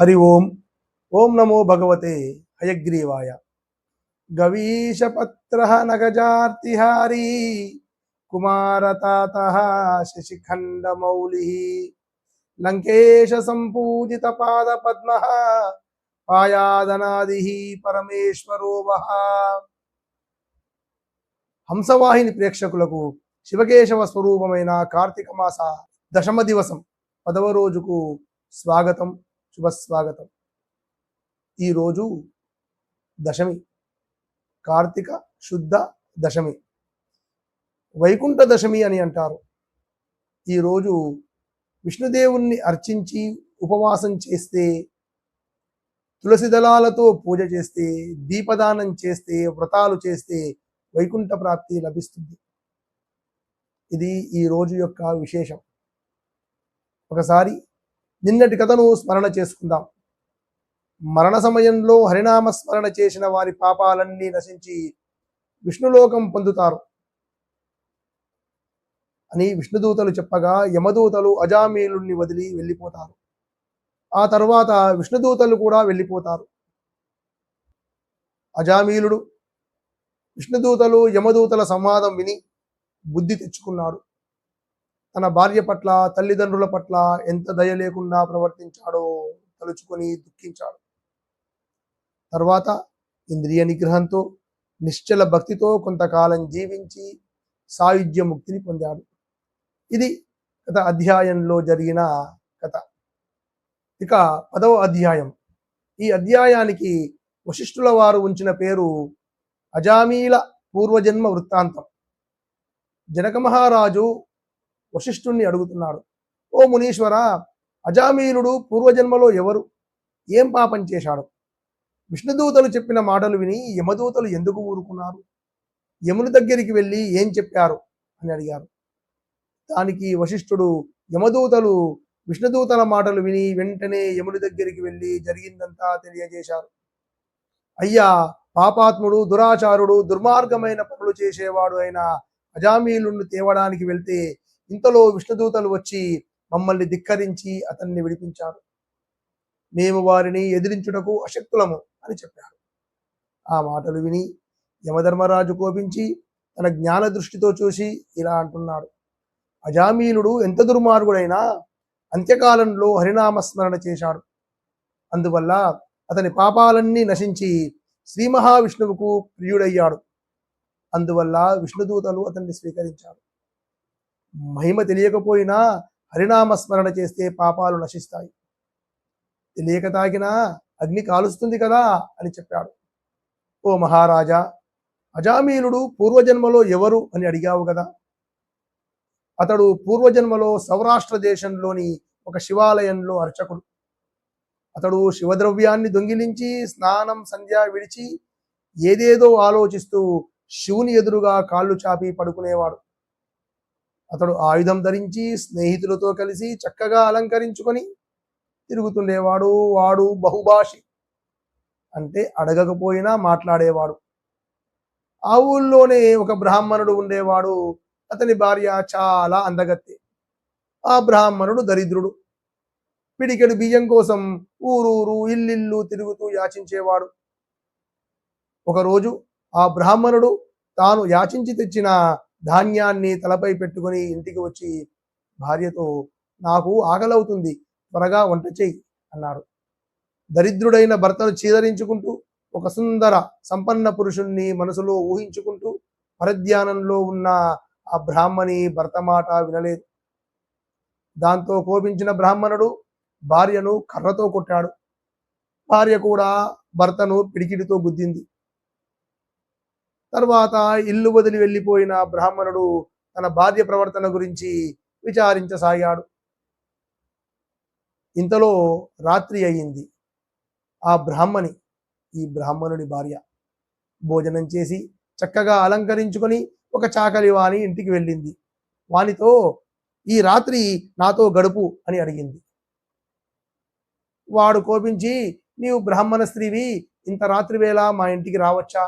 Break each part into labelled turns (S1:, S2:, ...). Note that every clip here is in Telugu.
S1: హరి ఓం. ఓం నమో భగవతే హయగ్రీవాయ. గవీశపత్ర నగజార్తిహారీ. కుమారతాత శశిఖండమౌళి. లంకేశ సంపూజిత పాద పద్మ పాయాదనాది పరమేశ్వరో హంసవాహిని ప్రేక్షకులకు శివకేశవ స్వరూపమైన కార్తీక మాస దశమ దివసం పదవ రోజుకు స్వాగతం. శుభస్వాగతం. ఈరోజు దశమి కార్తీక శుద్ధ దశమి. వైకుంఠ దశమి అని అంటారు. ఈరోజు విష్ణుదేవుణ్ణి అర్చించి ఉపవాసం చేస్తే తులసి దళాలతో పూజ చేస్తే దీపదానం చేస్తే వ్రతాలు చేస్తే వైకుంఠ ప్రాప్తి లభిస్తుంది. ఇది ఈ రోజు యొక్క విశేషం. ఒకసారి నిన్నటి కథను స్మరణ చేసుకుందాం. మరణ సమయంలో హరినామ స్మరణ చేసిన వారి పాపాలన్నీ నశించి విష్ణులోకం పొందుతారు. అని విష్ణుదూతలు చెప్పగా యమదూతలు అజామీలుణ్ణి వదిలి వెళ్ళిపోతారు. ఆ తర్వాత విష్ణుదూతలు కూడా వెళ్ళిపోతారు. అజామీలుడు విష్ణుదూతలు యమదూతల సంవాదం విని బుద్ధి తెచ్చుకున్నాడు. తన భార్య పట్ల తల్లిదండ్రుల పట్ల ఎంత దయ లేకుండా ప్రవర్తించాడో తలుచుకొని దుఃఖించాడు. తర్వాత ఇంద్రియ నిగ్రహంతో నిశ్చల భక్తితో కొంతకాలం జీవించి సాయుధ్య ముక్తిని పొందాడు. ఇది గత అధ్యాయంలో జరిగిన కథ. ఇక పదవ అధ్యాయం. ఈ అధ్యాయానికి వశిష్ఠుల వారు ఉంచిన పేరు అజామీల పూర్వజన్మ వృత్తాంతం. జనక మహారాజు వశిష్ఠుణ్ణి అడుగుతున్నాడు. ఓ మునీశ్వర అజామీలుడు పూర్వజన్మలో ఎవరు? ఏం పాపం చేశాడు? విష్ణుదూతలు చెప్పిన మాటలు విని యమదూతలు ఎందుకు ఊరుకున్నారు? యముని దగ్గరికి వెళ్ళి ఏం చెప్పారు? అని అడిగారు. దానికి వశిష్ఠుడు యమదూతలు విష్ణుదూతల మాటలు విని వెంటనే యముని దగ్గరికి వెళ్ళి జరిగిందంతా తెలియజేశారు. అయ్యా పాపాత్ముడు దురాచారుడు దుర్మార్గమైన పనులు చేసేవాడు అయిన అజామీలుణ్ణి తేవడానికి వెళ్తే ఇంతలో విష్ణుదూతలు వచ్చి మమ్మల్ని ధిక్కరించి అతన్ని విడిపించారు. మేము వారిని ఎదిరించుటకు అశక్తులము అని చెప్పారు. ఆ మాటలు విని యమధర్మరాజు కోపించి తన జ్ఞాన దృష్టితో చూసి ఇలా అంటున్నాడు. అజామీలుడు ఎంత దుర్మార్గుడైనా అంత్యకాలంలో హరినామస్మరణ చేశాడు. అందువల్ల అతని పాపాలన్నీ నశించి శ్రీ మహావిష్ణువుకు ప్రియుడయ్యాడు. అందువల్ల విష్ణుదూతలు అతన్ని స్వీకరించాడు మహిమ తెలియకపోయినా హరినామ స్మరణ చేస్తే పాపాలు నశిస్తాయి. తెలియక తాగినా అగ్ని కాలుస్తుంది కదా అని చెప్పాడు. ఓ మహారాజా అజామీనుడు పూర్వజన్మలో ఎవరు అని అడిగావు కదా? అతడు పూర్వజన్మలో సౌరాష్ట్ర దేశంలోని ఒక శివాలయంలో అర్చకుడు. అతడు శివద్రవ్యాన్ని దొంగిలించి స్నానం సంధ్య విడిచి ఏదేదో ఆలోచిస్తూ శివుని ఎదురుగా కాళ్ళు చాపి పడుకునేవాడు. అతడు ఆయుధం ధరించి స్నేహితులతో కలిసి చక్కగా అలంకరించుకొని తిరుగుతుండేవాడు. వాడు బహుభాషి. అంటే అడగకపోయినా మాట్లాడేవాడు. ఆ ఊళ్ళోనే ఒక బ్రాహ్మణుడు ఉండేవాడు. అతని భార్య చాలా అందగత్తే. ఆ బ్రాహ్మణుడు దరిద్రుడు. పిడికెడు బియ్యం కోసం ఊరూరు ఇల్లిల్లు తిరుగుతూ యాచించేవాడు. ఒకరోజు ఆ బ్రాహ్మణుడు తాను యాచించి తెచ్చిన ధాన్యాన్ని తలపై పెట్టుకొని ఇంటికి వచ్చి భార్యతో నాకు ఆకలవుతుంది త్వరగా వంట చేయి అన్నాడు. దరిద్రుడైన భర్తను చీదరించుకుంటూ ఒక సుందర సంపన్న పురుషుణ్ణి మనసులో ఊహించుకుంటూ పరధ్యానంలో ఉన్న ఆ బ్రాహ్మణి భర్త మాట వినలేదు. దాంతో కోపించిన బ్రాహ్మణుడు భార్యను కర్రతో కొట్టాడు. భార్య కూడా భర్తను పిడికిడితో గుద్దింది. తర్వాత ఇల్లు వదిలి వెళ్ళిపోయిన బ్రాహ్మణుడు తన భార్య ప్రవర్తన గురించి విచారించసాగాడు. ఇంతలో రాత్రి అయింది ఆ బ్రాహ్మణి ఈ బ్రాహ్మణుడి భార్య భోజనం చేసి చక్కగా అలంకరించుకొని ఒక చాకలి వాని ఇంటికి వెళ్ళింది. వానితో ఈ రాత్రి నాతో గడుపు అని అడిగింది. వాడు కోపించి నీవు బ్రాహ్మణ స్త్రీవి ఇంత రాత్రి వేళ మా ఇంటికి రావచ్చా?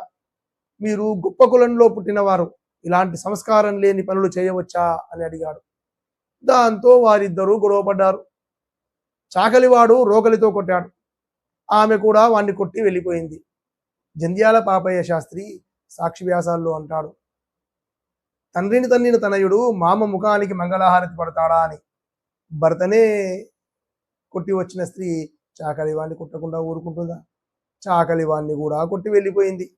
S1: మీరు గొప్ప కులంలో పుట్టినవారు. ఇలాంటి సంస్కారం లేని పనులు చేయవచ్చా? అని అడిగాడు. దాంతో వారిద్దరూ గొడవపడ్డారు. చాకలివాడు రోకలితో కొట్టాడు. ఆమె కూడా వాణ్ణి కొట్టి వెళ్ళిపోయింది. జంధ్యాల పాపయ్య శాస్త్రి సాక్షి వ్యాసాల్లో అంటాడు. తండ్రిని తన్నిన తనయుడు మామ ముఖానికి మంగళహారతి పడతాడా అని. భర్తనే కొట్టి వచ్చిన స్త్రీ చాకలి వాణ్ణి కొట్టకుండా ఊరుకుంటుందా? చాకలి వాణ్ణి కూడా కొట్టి వెళ్ళిపోయింది.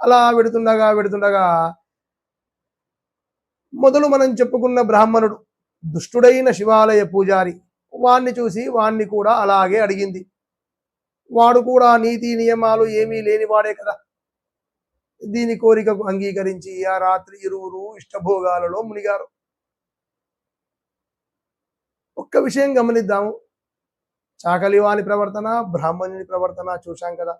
S1: అలా వెడుతుండగా వెడుతుండగా మొదలు మనం చెప్పుకున్న బ్రాహ్మణుడు దుష్టుడైన శివాలయ పూజారి వాణ్ణి చూసి వాణ్ణి కూడా అలాగే అడిగింది. వాడు కూడా నీతి నియమాలు ఏమీ లేనివాడే కదా. దీని కోరికకు అంగీకరించి ఆ రాత్రి ఇరువురు ఇష్టభోగాలలో మునిగారు. ఒక్క విషయం గమనిద్దాము. చాకలివాని ప్రవర్తన బ్రాహ్మణుని ప్రవర్తన చూశాం కదా.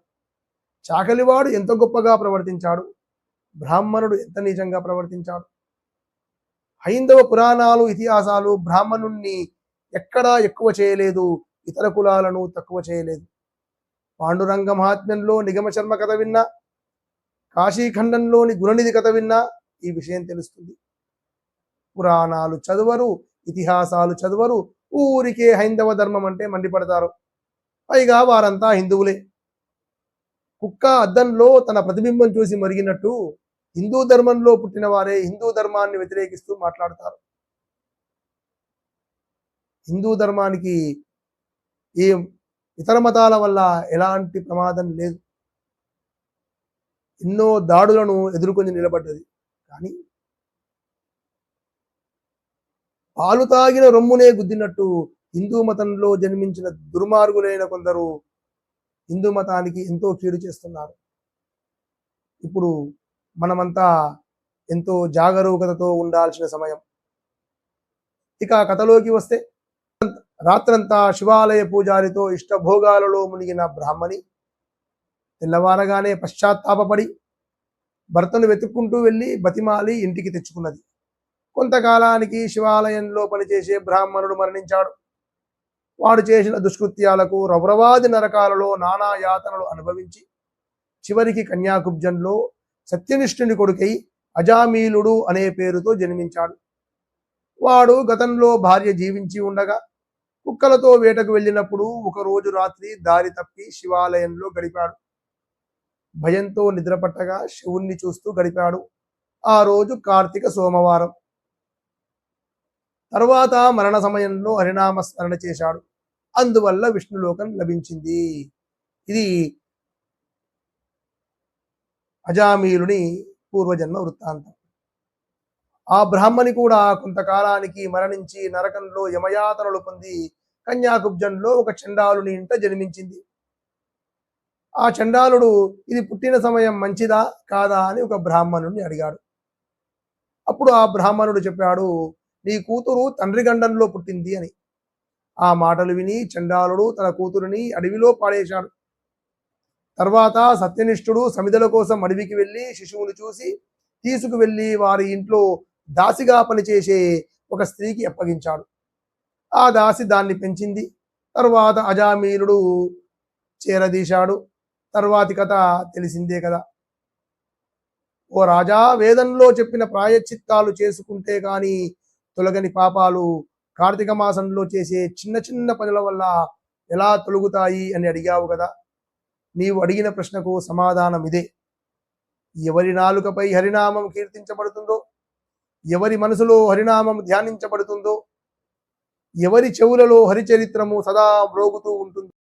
S1: చాకలివాడు ఎంత గొప్పగా ప్రవర్తించాడు? బ్రాహ్మణుడు ఎంత నిజంగా ప్రవర్తించాడు? హైందవ పురాణాలు ఇతిహాసాలు బ్రాహ్మణుణ్ణి ఎక్కడా ఎక్కువ చేయలేదు ఇతర కులాలను తక్కువ చేయలేదు. పాండురంగ మహాత్మ్యంలో నిగమశర్మ కథ విన్నా కాశీఖండంలోని గుణనిధి కథ విన్నా ఈ విషయం తెలుస్తుంది. పురాణాలు చదువరు ఇతిహాసాలు చదువరు ఊరికే హైందవ ధర్మం అంటే మండిపడతారు. పైగా వారంతా హిందువులే. కుక్క అద్దంలో తన ప్రతిబింబం చూసి మరిగినట్టు హిందూ ధర్మంలో పుట్టిన వారే హిందూ ధర్మాన్ని వ్యతిరేకిస్తూ మాట్లాడతారు. హిందూ ధర్మానికి ఈ ఇతర మతాల వల్ల ఎలాంటి ప్రమాదం లేదు. ఎన్నో దాడులను ఎదుర్కొని నిలబడ్డది. కానీ పాలు తాగిన రొమ్మునే గుద్దినట్టు హిందూ మతంలో జన్మించిన దుర్మార్గులైన కొందరు హిందూ మతానికి ఎంతో కీడు చేస్తున్నారు. ఇప్పుడు మనమంతా ఎంతో జాగరూకతతో ఉండాల్సిన సమయం. ఇక కథలోకి వస్తే రాత్రంతా శివాలయ పూజారితో ఇష్టభోగాలలో మునిగిన బ్రాహ్మణి తెల్లవారగానే పశ్చాత్తాపడి భర్తను వెతుక్కుంటూ వెళ్ళి బతిమాలి ఇంటికి తెచ్చుకున్నది. కొంతకాలానికి శివాలయంలో పనిచేసే బ్రాహ్మణుడు మరణించాడు. వాడు చేసిన దుష్కృత్యాలకు రౌరవాది నరకాలలో నానా యాతనలు అనుభవించి చివరికి కన్యాకుబ్జంలో సత్యనిష్ఠుని కొడుకై అజామీలుడు అనే పేరుతో జన్మించాడు. వాడు గతంలో భార్య జీవించి ఉండగా కుక్కలతో వేటకు వెళ్ళినప్పుడు ఒకరోజు రాత్రి దారి తప్పి శివాలయంలో గడిపాడు. భయంతో నిద్రపట్టగా శివుణ్ణి చూస్తూ గడిపాడు. ఆ రోజు కార్తీక సోమవారం. తర్వాత మరణ సమయంలో హరినామ స్మరణ చేశాడు. అందువల్ల విష్ణులోకం లభించింది. ఇది అజామీలుని పూర్వజన్మ వృత్తాంతం. ఆ బ్రాహ్మణి కూడా కొంతకాలానికి మరణించి నరకంలో యమయాతనలు పొంది కన్యాకుబ్జంలో ఒక చండాలుని ఇంట జన్మించింది. ఆ చండాలుడు ఇది పుట్టిన సమయం మంచిదా కాదా? అని ఒక బ్రాహ్మణుడిని అడిగాడు. అప్పుడు ఆ బ్రాహ్మణుడు చెప్పాడు నీ కూతురు తండ్రి గండంలో పుట్టింది అని. ఆ మాటలు విని చండాలుడు తన కూతురుని అడవిలో పాడేశాడు. తర్వాత సత్యనిష్ఠుడు సమిధల కోసం అడవికి వెళ్ళి శిశువును చూసి తీసుకువెళ్ళి వారి ఇంట్లో దాసిగా పనిచేసే ఒక స్త్రీకి అప్పగించాడు. ఆ దాసి దాన్ని పెంచింది. తర్వాత అజామీలుడు చేరదీశాడు. తర్వాతి కథ తెలిసిందే కదా. ఓ రాజా వేదంలో చెప్పిన ప్రాయశ్చిత్తాలు చేసుకుంటే కానీ తొలగని పాపాలు కార్తీక మాసంలో చేసే చిన్న చిన్న పనుల వల్ల ఎలా తొలుగుతాయి అని అడిగావు కదా? నీవు అడిగిన ప్రశ్నకు సమాధానం ఇదే. ఎవరి నాలుకపై హరినామం కీర్తించబడుతుందో? ఎవరి మనసులో హరినామం ధ్యానించబడుతుందో? ఎవరి చెవులలో హరిచరిత్రము సదా మ్రోగుతూ ఉంటుంది?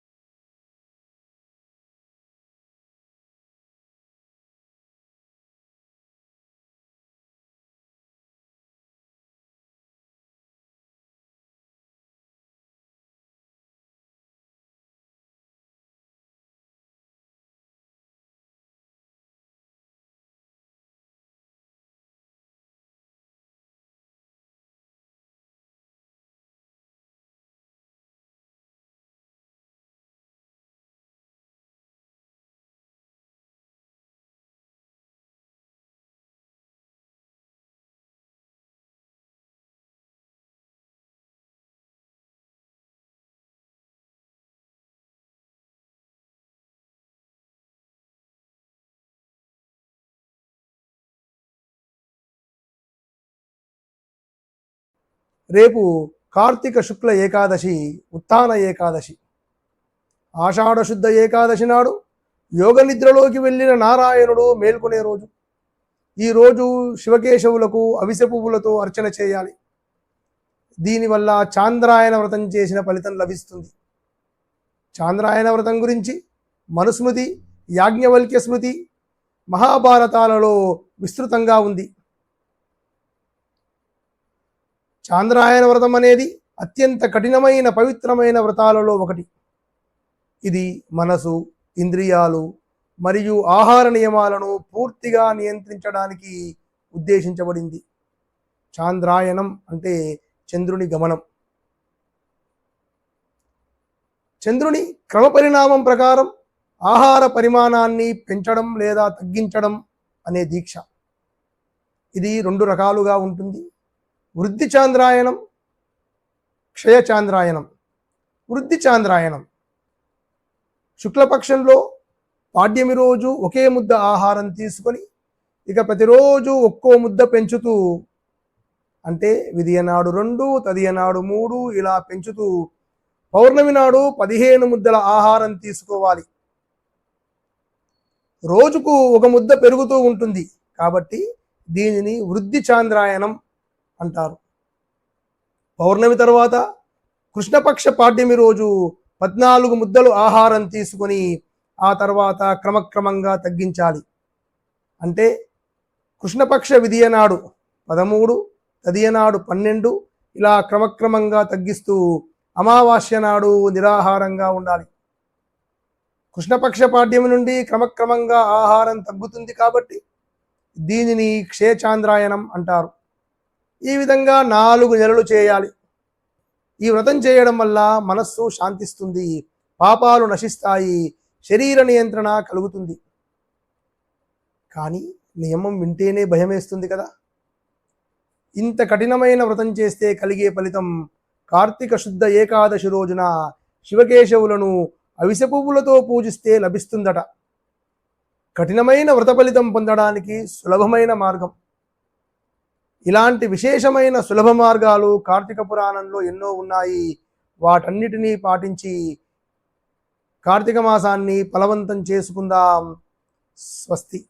S1: రేపు కార్తీక శుక్ల ఏకాదశి ఉత్థాన ఏకాదశి. ఆషాఢశుద్ధ ఏకాదశి నాడు యోగ నిద్రలోకి వెళ్ళిన నారాయణుడు మేల్కొనే రోజు. ఈ రోజు శివకేశవులకు అవిసె పువ్వులతో అర్చన చేయాలి. దీనివల్ల చాంద్రాయణ వ్రతం చేసిన ఫలితం లభిస్తుంది. చాంద్రాయణ వ్రతం గురించి మనుస్మృతి యాజ్ఞవల్క్య స్మృతి మహాభారతాలలో విస్తృతంగా ఉంది. చాంద్రాయన వ్రతం అనేది అత్యంత కఠినమైన పవిత్రమైన వ్రతాలలో ఒకటి. ఇది మనసు ఇంద్రియాలు మరియు ఆహార నియమాలను పూర్తిగా నియంత్రించడానికి ఉద్దేశించబడింది. చాంద్రాయణం అంటే చంద్రుని గమనం. చంద్రుని క్రమపరిణామం ప్రకారం ఆహార పరిమాణాన్ని పెంచడం లేదా తగ్గించడం అనే దీక్ష. ఇది రెండు రకాలుగా ఉంటుంది. వృద్ధి చాంద్రాయణం క్షయ చాంద్రాయణం. వృద్ధి చాంద్రాయణం. శుక్లపక్షంలో పాడ్యమి రోజు ఒకే ముద్ద ఆహారం తీసుకొని ఇక ప్రతిరోజు ఒక్కో ముద్ద పెంచుతూ అంటే విదియనాడు రెండు తదియనాడు మూడు ఇలా పెంచుతూ పౌర్ణమి నాడు పదిహేను ముద్దల ఆహారం తీసుకోవాలి. రోజుకు ఒక ముద్ద పెరుగుతూ ఉంటుంది కాబట్టి దీనిని వృద్ధి చాంద్రాయణం అంటారు. పౌర్ణమి తర్వాత కృష్ణపక్ష పాడ్యమి రోజు పద్నాలుగు ముద్దలు ఆహారం తీసుకొని ఆ తర్వాత క్రమక్రమంగా తగ్గించాలి. అంటే కృష్ణపక్ష విధియనాడు పదమూడు తదియనాడు పన్నెండు ఇలా క్రమక్రమంగా తగ్గిస్తూ అమావాస్య నాడు నిరాహారంగా ఉండాలి. కృష్ణపక్ష పాడ్యం నుండి క్రమక్రమంగా ఆహారం తగ్గుతుంది కాబట్టి దీనిని క్షేచాంద్రాయణం అంటారు. ఈ విధంగా నాలుగు నెలలు చేయాలి. ఈ వ్రతం చేయడం వల్ల మనస్సు శాంతిస్తుంది పాపాలు నశిస్తాయి శరీర నియంత్రణ కలుగుతుంది. కానీ నియమం వింటేనే భయమేస్తుంది కదా. ఇంత కఠినమైన వ్రతం చేస్తే కలిగే ఫలితం కార్తీక శుద్ధ ఏకాదశి రోజున శివకేశవులను అవిసె పువ్వులతో పూజిస్తే లభిస్తుందట. కఠినమైన వ్రత ఫలితం పొందడానికి సులభమైన మార్గం. ఇలాంటి విశేషమైన సులభ మార్గాలు కార్తీక పురాణంలో ఎన్నో ఉన్నాయి. వాటన్నిటినీ పాటించి కార్తీక మాసాన్ని ఫలవంతం చేసుకుందాం. స్వస్తి.